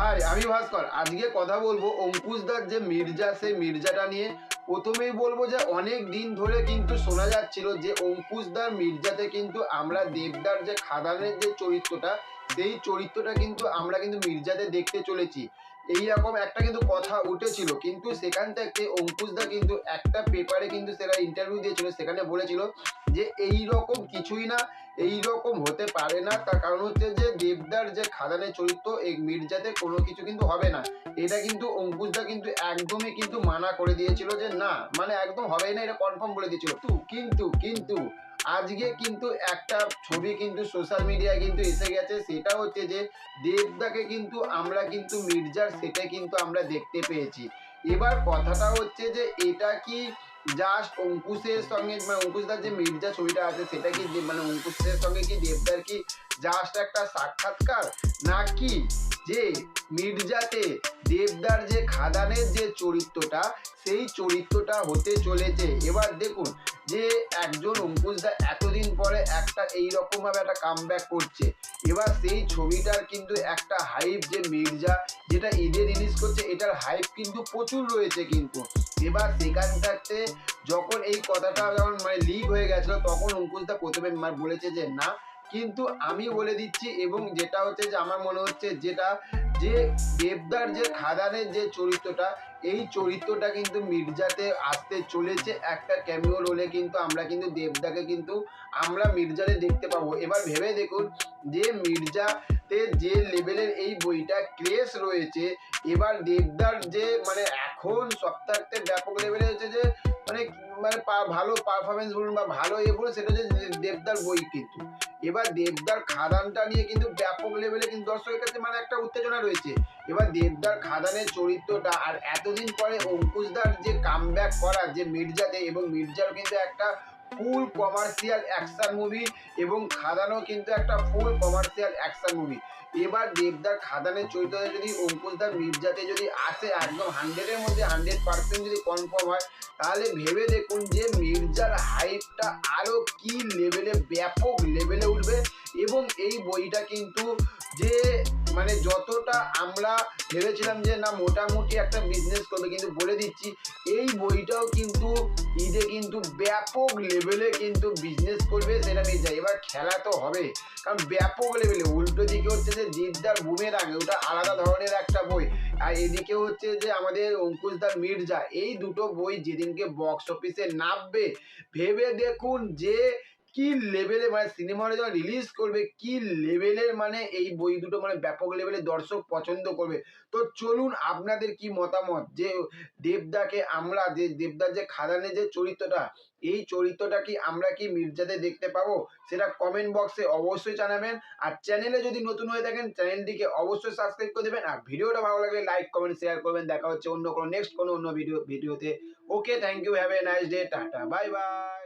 High আমি ভাস্কর, আজকে কথা বলব অঙ্কুশদার যে মির্জা, সেই মির্জাটা নিয়ে। প্রথমেই বলব যে অনেক দিন ধরে কিন্তু শোনা যাচ্ছিল যে অঙ্কুশদার মির্জাতে কিন্তু আমরা দেবদার যে খাদানের যে চরিত্রটা, সেই চরিত্রটা কিন্তু আমরা কিন্তু মির্জাতে দেখতে চলেছি। এই রকম একটা কিন্তু কথা উঠেছিল, কিন্তু সেখান থেকে অঙ্কুশদা কিন্তু একটা পেপারে কিন্তু সেটা ইন্টারভিউ দিয়েছিল, সেখানে বলেছিল যে এই রকম কিছুই না এই রকম হতে পারে না। তার কারণ হচ্ছে যে দেবদার যে খাদানের চরিত্র, এই মির্জাতে কোনো কিছু কিন্তু হবে না। এটা কিন্তু অঙ্কুশদা কিন্তু একদমই কিন্তু মানা করে দিয়েছিল যে না মানে একদম হবে না, এটা কনফার্ম বলে দিয়েছিল। কিন্তু কিন্তু আজকে কিন্তু একটা ছবি কিন্তু সোশ্যাল মিডিয়ায় কিন্তু এসে গেছে, সেটা হচ্ছে যে দেবদাকে কিন্তু আমরা কিন্তু মির্জার সেটে কিন্তু আমরা দেখতে পেয়েছি। এবার কথাটা হচ্ছে যে এটা কি জাস্ট অঙ্কুশের সঙ্গে মানে অঙ্কুশদার যে মির্জা ছবিটা আছে, সেটা কি মানে অঙ্কুশের সঙ্গে কি দেবদার কি জাস্ট একটা সাক্ষাৎকার? নাকি যে মির্জাতে দেবদার যে খাদানের যে চরিত্রটা, সেই চরিত্রটা হতে চলেছে। এবার দেখুন যে একজন অঙ্কুশদা এতদিন পরে একটা এইরকম ভাবে একটা কামব্যাক করছে। এবার সেই ছবিটার কিন্তু একটা হাইপ যে মির্জা, যেটা ঈদে রিলিজ করছে, এটার হাইপ কিন্তু প্রচুর রয়েছে কিন্তু। এবার সেখান থাকতে যখন এই কথাটা যখন মানে লিক হয়ে গেছিল, তখন অঙ্কুশদা প্রথমে বলেছে যে, না, কিন্তু আমি বলে দিচ্ছি এবং যেটা হচ্ছে যে, আমার মনে হচ্ছে যেটা যে দেবদার যে খাদানের যে চরিত্রটা, এই চরিত্রটা কিন্তু মির্জাতে আসতে চলেছে। একটা ক্যামিও রোলে কিন্তু আমরা কিন্তু দেবদাকে কিন্তু আমরা মির্জাতে দেখতে পাবো। এবার ভেবে দেখুন যে মির্জাতে যে লেভেলের এই বইটা ক্রেস রয়েছে, এবার দেবদার যে মানে এখন সপ্তাহে ব্যাপক লেভেলে হচ্ছে যে মানে মানে ভালো পারফরমেন্স বলুন বা ভালো এ বলুন, সেটা হচ্ছে দেবদার বই কিন্তু। এবার দেবদার খাদানটা নিয়ে কিন্তু ব্যাপক লেভেলে কিন্তু দর্শকের কাছে মানে একটা উত্তেজনা রয়েছে। এবার দেবদার খাদানের চরিত্রটা আর এতদিন পরে অঙ্কুশদার যে কাম ব্যাক করা যে মির্জাতে এবং মির্জারও কিন্তু একটা ফুল কমার্শিয়াল অ্যাকশন মুভি এবং খাদানও কিন্তু একটা ফুল কমার্শিয়াল অ্যাকশন মুভি এবার দেবদার খাদানের চরিত্রে যদি অঙ্কুশদার মির্জাতে যদি আসে, একদম হান্ড্রেডের মধ্যে হান্ড্রেড পার্সেন্ট যদি কনফার্ম হয়, তাহলে ভেবে দেখুন যে মির্জার হাইপটা আরও কি লেভেলে ব্যাপক লেভেলে উঠবে। এবং এই বইটা কিন্তু যে মানে যতটা আমরা ভেবেছিলাম যে, না, মোটামুটি একটা বিজনেস করবে, কিন্তু বলে দিচ্ছি, এই বইটাও কিন্তু ঈদে কিন্তু ব্যাপক লেভেলে কিন্তু বিজনেস করবে সেটা মির্জা এবার খেলা তো হবে, কারণ ব্যাপক লেভেলে উল্টো দিকে হচ্ছে যে, জিদ্দার বুমেরাং, ওটা আলাদা ধরনের একটা বই। আর এদিকে হচ্ছে যে, আমাদের অঙ্কুশদার মির্জা, এই দুটো বই যেদিনকে বক্স অফিসে নামবে, ভেবে দেখুন যে কি লেভেলে মানে সিনেমা হলে যখন রিলিজ করবে, কি লেভেলের মানে এই বই দুটো মানে ব্যাপক লেভেলে দর্শক পছন্দ করবে? তো চলুন আপনাদের কি মতামত? যে দেবদাকে আমরা, যে দেবদার যে খাদানের যে চরিত্রটা, এই চরিত্রটা কি আমরা কি মির্জাতে দেখতে পাবো? সেটা কমেন্ট বক্সে অবশ্যই জানাবেন। আর চ্যানেলে যদি নতুন হয়ে থাকেন চ্যানেলটিকে অবশ্যই সাবস্ক্রাইব করে দেবেন। আর ভিডিওটা ভালো লাগলে লাইক কমেন্ট শেয়ার করবেন। দেখা হচ্ছে অন্য কোনো নেক্সট কোনো অন্য ভিডিও ভিডিওতে okay thank you have a nice day tata bye bye